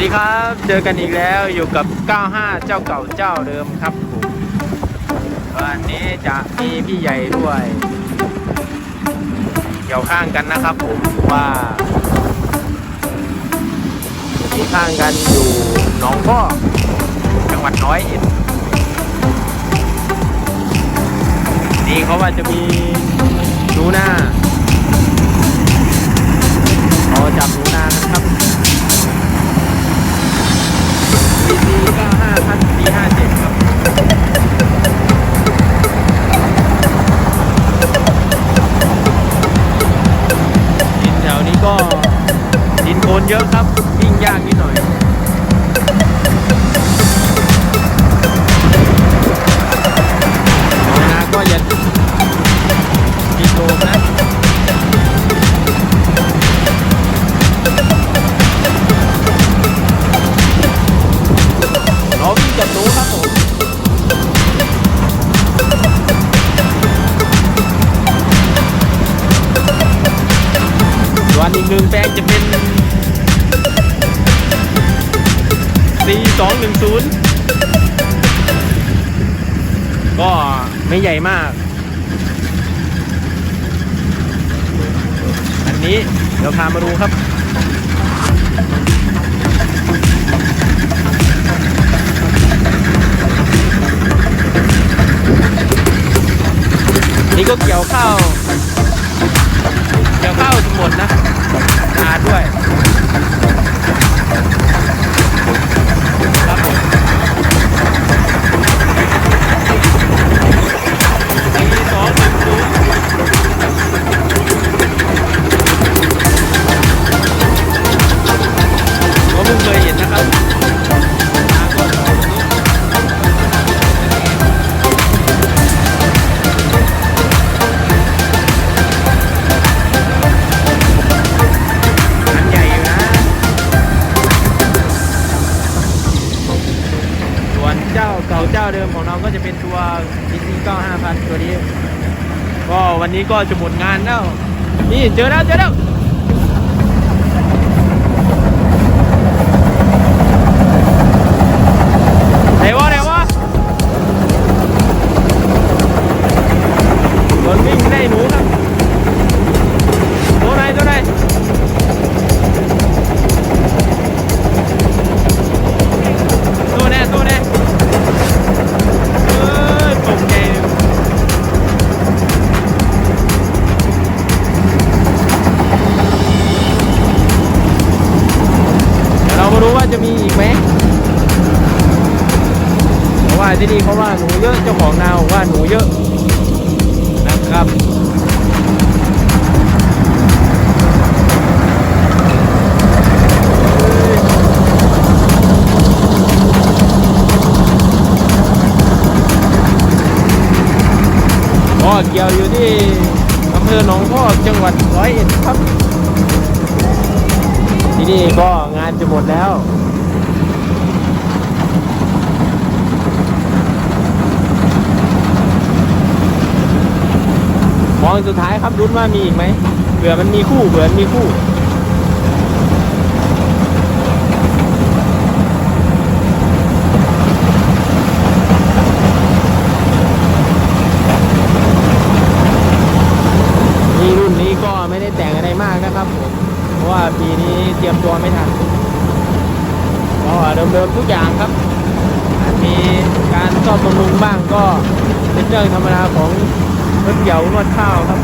ดีครับ เจอกันอีกแล้วอยู่กับ 95 เจ้าเก่าเจ้าเดิมครับผมวันนี้จะมีพี่ใหญ่ด้วยเกี่ยวข้างกันนะครับผมว่าที่ข้างกันอยู่หนองพ่อกจังหวัดน้อยเอ็ดนี่เขาว่าจะมีหนูนาเขา เยอะครับ C210 ก็ไม่ใหญ่มาก อันนี้เดี๋ยวพามาดูครับนี่ก็เกี่ยวข้าว เกี่ยวข้าวหมดนะ เก่าเดิมของเราก็จะเป็นตัว GT 95,000 ตัวนี้ ก็วันนี้ก็จะหมดงานแล้ว นี่เจอแล้วเจอแล้ว จะมีอีกไหมเพราะว่าที่นี่เขาว่าหนูเยอะเจ้าของนาบอกว่าหนูเยอะนะครับ นี่ก็งานจะหมดแล้ว มองสุดท้ายครับรุ้นว่ามีอีกไหมเผื่อมันมีคู่เผื่อมันมีคู่ นี่รุ่นนี้ก็ไม่ได้แต่งอะไรมากนะครับผมเพราะว่าปีนี้เตัวไม่ทันก็เดิมๆทุกอย่างครับอาจมีการซ่อมบำรุงบ้างก็เป็นเรื่องธรรมดาของรถเกี่ยวนวดข้าวครับ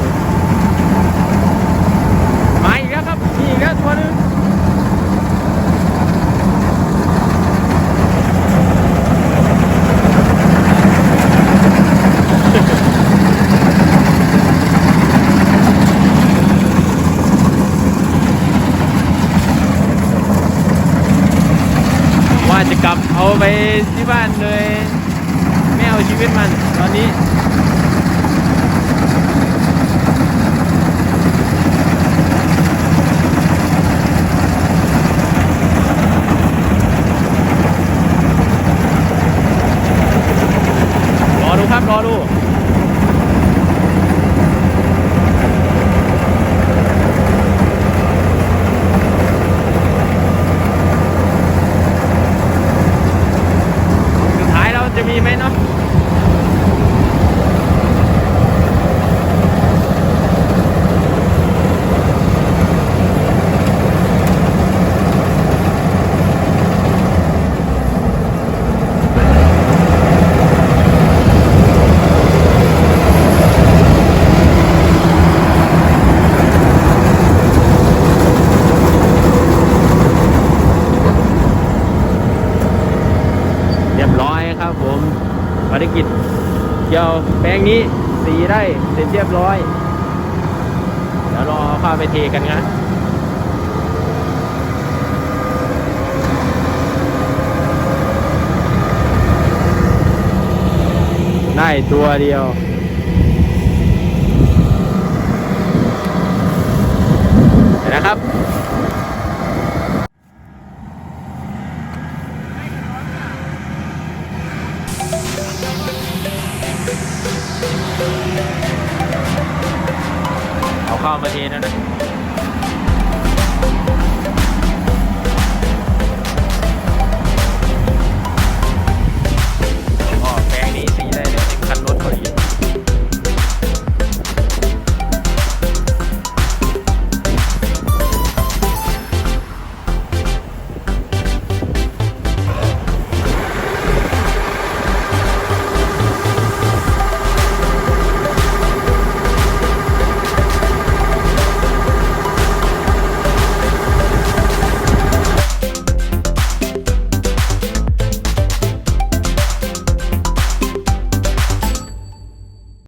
มาอีกแล้วครับมีอีกแล้วตัวนึง ว่าจะกลับเอาไปที่บ้านเลยไม่เอาชีวิตมันตอนนี้ รอดูครับ รอดู ภารกิจ เกี่ยวแปลงนี้สีได้เสร็จเรียบร้อย เดี๋ยวรอข้าวไปเทกันนะได้ตัวเดียวเห็นนะครับ เข้ามาทีนั้นนะ